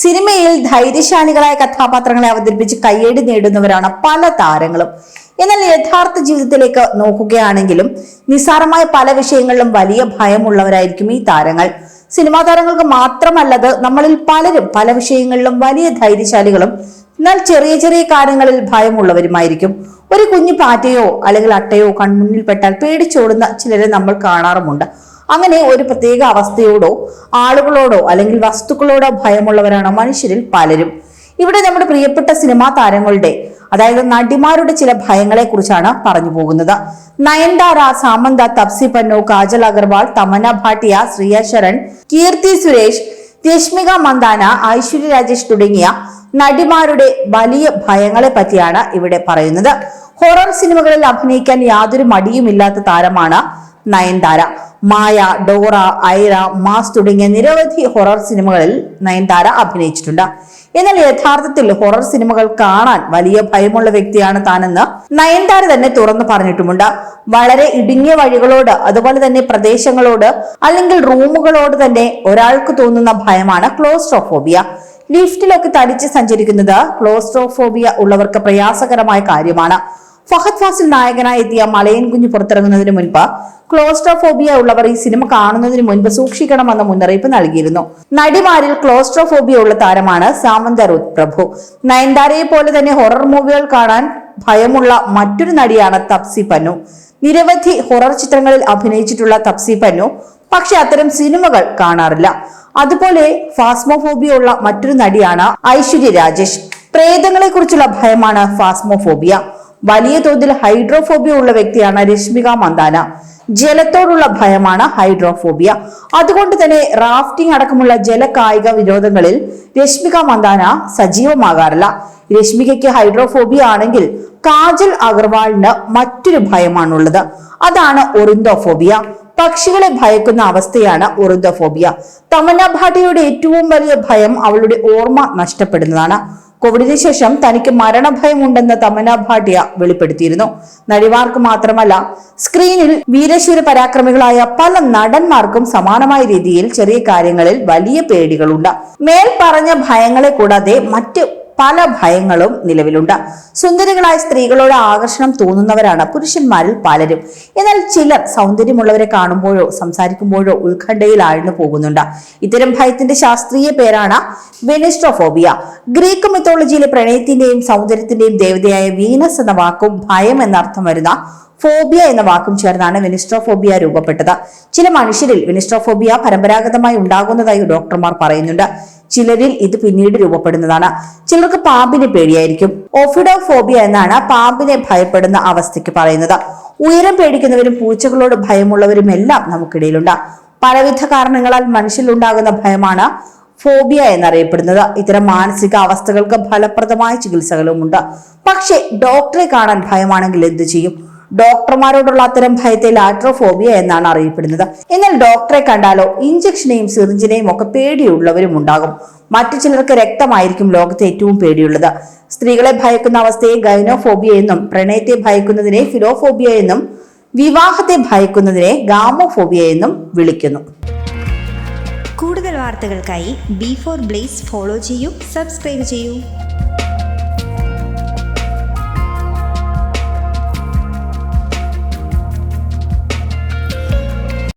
സിനിമയിൽ ധൈര്യശാലികളായ കഥാപാത്രങ്ങളെ അവതരിപ്പിച്ച് കയ്യേടി നേടുന്നവരാണ് പല താരങ്ങളും. എന്നാൽ യഥാർത്ഥ ജീവിതത്തിലേക്ക് നോക്കുകയാണെങ്കിലും നിസ്സാരമായ പല വിഷയങ്ങളിലും വലിയ ഭയമുള്ളവരായിരിക്കും ഈ താരങ്ങൾ. സിനിമാ താരങ്ങൾക്ക് മാത്രമല്ലത് നമ്മളിൽ പലരും പല വിഷയങ്ങളിലും വലിയ ധൈര്യശാലികളും എന്നാൽ ചെറിയ ചെറിയ കാര്യങ്ങളിൽ ഭയമുള്ളവരുമായിരിക്കും. ഒരു കുഞ്ഞു പാറ്റയോ അല്ലെങ്കിൽ അട്ടയോ കൺമുന്നിൽ പെട്ടാൽ പേടിച്ചോടുന്ന ചിലരെ നമ്മൾ കാണാറുമുണ്ട്. അങ്ങനെ ഒരു പ്രത്യേക അവസ്ഥയോടോ ആളുകളോടോ അല്ലെങ്കിൽ വസ്തുക്കളോടോ ഭയമുള്ളവരാണ് മനുഷ്യരിൽ പലരും. ഇവിടെ നമ്മുടെ പ്രിയപ്പെട്ട സിനിമാ താരങ്ങളുടെ അതായത് നടിമാരുടെ ചില ഭയങ്ങളെ കുറിച്ചാണ് പറഞ്ഞു പോകുന്നത്. നയൻതാര സാമന്ത തപ്സി പന്നു കാജൽ അഗർവാൾ തമന ഭാട്ടിയ ശ്രിയ ശരൺ കീർത്തി സുരേഷ് രശ്മിക മന്ദാന ഐശ്വര്യ രാജേഷ് തുടങ്ങിയ നടിമാരുടെ വലിയ ഭയങ്ങളെ പറ്റിയാണ് ഇവിടെ പറയുന്നത്. ഹൊറർ സിനിമകളിൽ അഭിനയിക്കാൻ യാതൊരു മടിയുമില്ലാത്ത താരമാണ് നയൻതാര മായ ഡോറ ഐറ മാസ് തുടങ്ങിയ നിരവധി ഹൊറർ സിനിമകളിൽ നയൻതാര അഭിനയിച്ചിട്ടുണ്ട്. എന്നാൽ യഥാർത്ഥത്തിൽ ഹൊറർ സിനിമകൾ കാണാൻ വലിയ ഭയമുള്ള വ്യക്തിയാണ് താനെന്ന് നയൻതാര തന്നെ തുറന്നു പറഞ്ഞിട്ടുമുണ്ട്. വളരെ ഇടുങ്ങിയ വഴികളോട് അതുപോലെ തന്നെ പ്രദേശങ്ങളോട് അല്ലെങ്കിൽ റൂമുകളോട് തന്നെ ഒരാൾക്ക് തോന്നുന്ന ഭയമാണ് ക്ലോസ്ട്രോഫോബിയ. ലിഫ്റ്റിലൊക്കെ തടിച്ച് സഞ്ചരിക്കുന്നത് ക്ലോസ്ട്രോഫോബിയ ഉള്ളവർക്ക് പ്രയാസകരമായ കാര്യമാണ്. ഫഹദ് ഫാസിൽ നായകനായി എത്തിയ മലയൻ കുഞ്ഞ് പുറത്തിറങ്ങുന്നതിന് മുൻപ് ക്ലോസ്ട്രോഫോബിയ ഉള്ളവർ ഈ സിനിമ കാണുന്നതിന് മുൻപ് സൂക്ഷിക്കണമെന്ന മുന്നറിയിപ്പ് നൽകിയിരുന്നു. നടിമാരിൽ ക്ലോസ്ട്രോഫോബിയ ഉള്ള താരമാണ് സാമന്ത റുത് പ്രഭു. നയൻതാരയെ പോലെ തന്നെ ഹൊറർ മൂവികൾ കാണാൻ ഭയമുള്ള മറ്റൊരു നടിയാണ് തപ്സി പന്നു. നിരവധി ഹൊറർ ചിത്രങ്ങളിൽ അഭിനയിച്ചിട്ടുള്ള തപ്സി പന്നു പക്ഷെ അത്തരം സിനിമകൾ കാണാറില്ല. അതുപോലെ ഫാസ്മോഫോബിയ ഉള്ള മറ്റൊരു നടിയാണ് ഐശ്വര്യ രാജേഷ്. പ്രേതങ്ങളെ കുറിച്ചുള്ള ഭയമാണ് ഫാസ്മോഫോബിയ. വലിയ തോതിൽ ഹൈഡ്രോഫോബിയ ഉള്ള വ്യക്തിയാണ് രശ്മിക മന്ദാന. ജലത്തോടുള്ള ഭയമാണ് ഹൈഡ്രോഫോബിയ. അതുകൊണ്ട് തന്നെ റാഫ്റ്റിംഗ് അടക്കമുള്ള ജലകായിക വിനോദങ്ങളിൽ രശ്മിക മന്ദാന സജീവമാകാറില്ല. രശ്മികയ്ക്ക് ഹൈഡ്രോഫോബിയ ആണെങ്കിൽ കാജൽ അഗർവാളിന് മറ്റൊരു ഭയമാണുള്ളത്. അതാണ് ഒറിന്തോഫോബിയ. പക്ഷികളെ ഭയക്കുന്ന അവസ്ഥയാണ് ഒറിന്തോഫോബിയ. തമന്ന ഭാട്ടിയുടെ ഏറ്റവും വലിയ ഭയം അവളുടെ ഓർമ്മ നഷ്ടപ്പെടുന്നതാണ്. കോവിഡിന് ശേഷം തനിക്ക് മരണഭയം മരണഭയമുണ്ടെന്ന് തമന ഭാട്ടിയ വെളിപ്പെടുത്തിയിരുന്നു. നടിമാർക്ക് മാത്രമല്ല സ്ക്രീനിൽ വീരശൂര പരാക്രമികളായ പല നടന്മാർക്കും സമാനമായ രീതിയിൽ ചെറിയ കാര്യങ്ങളിൽ വലിയ പേടികളുണ്ട്. മേൽ പറഞ്ഞ ഭയങ്ങളെ കൂടാതെ മറ്റ് പല ഭയങ്ങളും നിലവിലുണ്ട്. സുന്ദരികളായ സ്ത്രീകളോട് ആകർഷണം തോന്നുന്നവരാണ് പുരുഷന്മാരിൽ പലരും. എന്നാൽ ചിലർ സൗന്ദര്യമുള്ളവരെ കാണുമ്പോഴോ സംസാരിക്കുമ്പോഴോ ഉത്കണ്ഠയിൽ ആഴ്ന്നു പോകുന്നുണ്ട്. ഇത്തരം ഭയത്തിന്റെ ശാസ്ത്രീയ പേരാണ് വെനിസ്ട്രോഫോബിയ. ഗ്രീക്ക് മിത്തോളജിയിലെ പ്രണയത്തിന്റെയും സൗന്ദര്യത്തിന്റെയും ദേവതയായ വീനസ് എന്ന വാക്കും ഭയം എന്നർത്ഥം വരുന്ന ഫോബിയ എന്ന വാക്കും ചേർന്നാണ് വെനിസ്ട്രോഫോബിയ രൂപപ്പെട്ടത്. ചില മനുഷ്യരിൽ വെനിസ്ട്രോഫോബിയ പരമ്പരാഗതമായി ഉണ്ടാകുന്നതായി ഡോക്ടർമാർ പറയുന്നുണ്ട്. ചിലരിൽ ഇത് പിന്നീട് രൂപപ്പെടുന്നതാണ്. ചിലർക്ക് പാമ്പിനെ പേടിയായിരിക്കും. ഓഫിഡോഫോബിയ എന്നാണ് പാമ്പിനെ ഭയപ്പെടുന്ന അവസ്ഥയ്ക്ക് പറയുന്നത്. ഉയരം പേടിക്കുന്നവരും പൂച്ചകളോട് ഭയമുള്ളവരും എല്ലാം നമുക്കിടയിലുണ്ട്. പലവിധ കാരണങ്ങളാൽ മനുഷ്യരിലുണ്ടാകുന്ന ഭയമാണ് ഫോബിയ എന്നറിയപ്പെടുന്നത്. ഇത്തരം മാനസിക അവസ്ഥകൾക്ക് ഫലപ്രദമായ ചികിത്സകളുമുണ്ട്. പക്ഷേ ഡോക്ടറെ കാണാൻ ഭയമാണെങ്കിൽ എന്തു ചെയ്യും? ഡോക്ടർമാരോടുള്ള അത്തരം ഭയത്തെ ലാട്രോഫോബിയ എന്നാണ് അറിയപ്പെടുന്നത്. എന്നാൽ ഡോക്ടറെ കണ്ടാലോ ഇഞ്ചക്ഷനെയും സിറിഞ്ചിനെയും ഒക്കെ പേടിയുള്ളവരും ഉണ്ടാകും. മറ്റു ചിലർക്ക് രക്തമായിരിക്കും ലോകത്തെ ഏറ്റവും പേടിയുള്ളത്. സ്ത്രീകളെ ഭയക്കുന്ന അവസ്ഥയെ ഗൈനോഫോബിയ എന്നും പ്രണയത്തെ ഭയക്കുന്നതിനെ ഫിലോഫോബിയ എന്നും വിവാഹത്തെ ഭയക്കുന്നതിനെ ഗാമോഫോബിയ എന്നും വിളിക്കുന്നു. കൂടുതൽ വാർത്തകൾക്കായി ബി ഫോർ ബ്ലേസ് ഫോളോ ചെയ്യൂ സബ്സ്ക്രൈബ് ചെയ്യൂ.